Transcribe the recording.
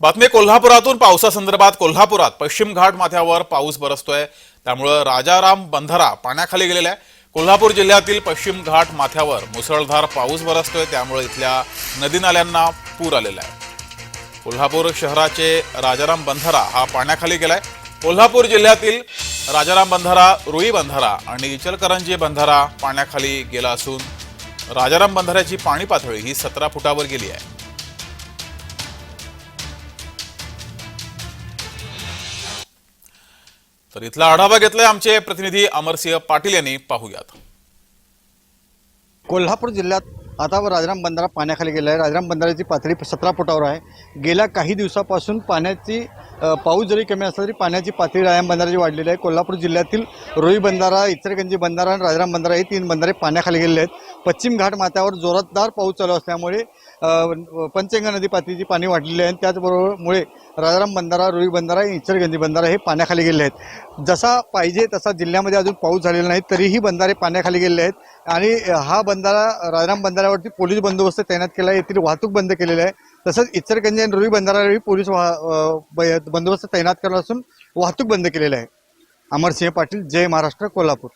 बातमी कोल्हापुरातून पावसासंदर्भात कोल्हापुरात पश्चिम घाट माथ्यावर पाऊस बरसतोय. त्यामुळं राजाराम बंधारा पाण्याखाली गेलेला आहे कोल्हापूर जिल्ह्यातील पश्चिम घाट माथ्यावर मुसळधार पाऊस बरसतोय त्यामुळे इथल्या नदी नाल्यांना पूर आलेला आहे. कोल्हापूर शहराचे राजाराम बंधारा हा पाण्याखाली गेलाय. कोल्हापूर जिल्ह्यातील राजाराम बंधारा रुई बंधारा आणि इचलकरंजी बंधारा पाण्याखाली गेला असून राजाराम बंधाऱ्याची पाणी पातळी ही सतरा फुटावर गेली आहे. तर इथला आढावा घेतलाय आमचे प्रतिनिधी अमरसिंह पाटील यांनी. पाहूयात. कोल्हापूर जिल्ह्यात आता राजाराम बंधारा पाण्याखाली गेला आहे राजाराम बंधाराची पातळी सतरा फुटावर आहे. गेल्या काही दिवसापासून पाण्याची पाऊस जरी कमी असला तरी पाण्याची पातळी राजाराम बंधाराची वाढलेली आहे. कोल्हापूर जिल्ह्यातील रोई बंधारा इतरगंजी बंधारा आणि राजाराम बंधारा हे तीन बंधारे पाण्याखाली गेलेले आहेत. पश्चिम घाट माथ्यावर जोरदार पाऊस चालू असल्यामुळे पंचगंगा नदी पातळीची पाणी वाढलेली आहे. आणि त्याचबरोबरमुळे राजाराम बंधारा रुई बंधारा आणि बंधारा हे पाण्याखाली गेलेले आहेत. जसा पाहिजे तसा जिल्ह्यामध्ये अजून पाऊस झालेला नाही तरीही बंधारे पाण्याखाली गेलेले आहेत. आणि हा बंधारा राजाराम बंधाऱ्यावरती पोलीस बंदोबस्त तैनात केला आहे. येथील वाहतूक बंद केलेली आहे. तसंच इचरगंजी आणि रुई बंधाऱ्यावरही पोलीस वाह- ब- बंदोबस्त तैनात केला असून वाहतूक बंद केलेली आहे. अमरसिंह पाटील जय महाराष्ट्र कोल्हापूर.